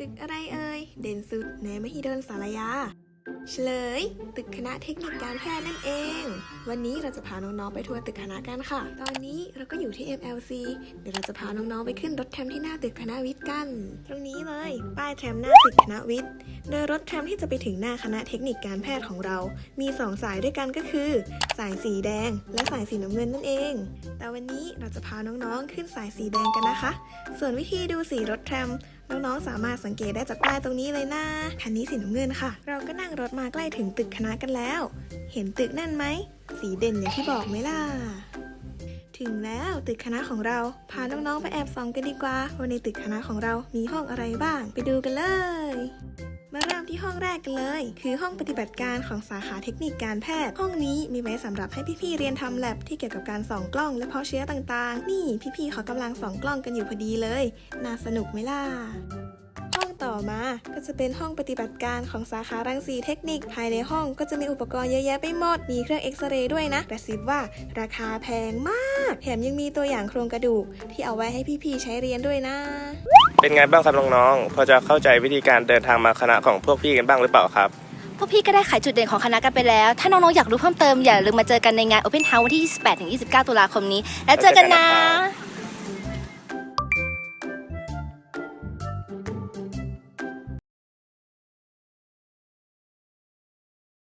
ตึกอะไรเอ่ย เด่นสุดในมหิดลสารยา เฉลย ตึกคณะเทคนิคการแพทย์นั่นเอง วันนี้เราจะพาน้องๆไปทัวร์ตึกคณะกันค่ะ ตอนนี้เราก็อยู่ที่ MLC เดี๋ยวเราจะพาน้องๆไปขึ้นรถแทรมที่หน้าตึกคณะวิทย์กัน ตรงนี้เลย ป้ายแทรมหน้าตึกคณะวิทย์ โดยรถแทรมที่จะไปถึงหน้าคณะเทคนิคการแพทย์ของเรา มี 2 สายด้วยกันก็คือ สายสีแดง และสายสีน้ำเงินนั่นเอง แต่วันนี้เราจะพาน้องๆขึ้นสายสีแดงกันนะคะ ส่วนวิธีดูสีรถแทรม น้องๆสามารถสังเกตได้จากป้ายตรงนี้เลยนะคันนี้สีน้ำเงินค่ะ เราก็นั่งรถมาใกล้ถึงตึกคณะกันแล้ว เห็นตึกนั่นไหม สีเด่นอย่างที่บอกไหมล่ะ ถึงแล้วตึกคณะของเรา พาน้องๆไปแอบส่องกันดีกว่าว่าในตึกคณะของเรามีห้องอะไรบ้าง ไปดูกันเลย มาเริ่มที่ห้องแรกกันเลย คือห้องปฏิบัติการของสาขาเทคนิคการแพทย์ ห้องนี้มีไว้สำหรับให้พี่ๆเรียนทำแลบที่เกี่ยวกับการส่องกล้องและเพาะเชื้อต่างๆ นี่พี่ๆเขากำลังส่องกล้องกันอยู่พอดีเลย น่าสนุกไหมล่ะห้องต่อมาก็จะเป็นห้องปฏิบัติการของสาขารังสีเทคนิค ภายในห้องก็จะมีอุปกรณ์เยอะแยะไปหมด มีเครื่องเอ็กซเรย์ด้วยนะกระซิบว่าราคาแพงมาก แถมยังมีตัวอย่างโครงกระดูก ที่เอาไว้ให้พี่ๆใช้เรียนด้วยนะ เป็นไงบ้างครับน้องๆ พอจะเข้าใจวิธีการเดินทางมาคณะของพวกพี่กันบ้างหรือเปล่าครับ พวกพี่ก็ได้ขายจุดเด่นของคณะกันไปแล้ว ถ้าน้องๆ อยากรู้เพิ่มเติมอย่าลืมมาเจอกันในงาน Open House วันที่ 28-29 ตุลาคมนี้ แล้วเจอกันนะ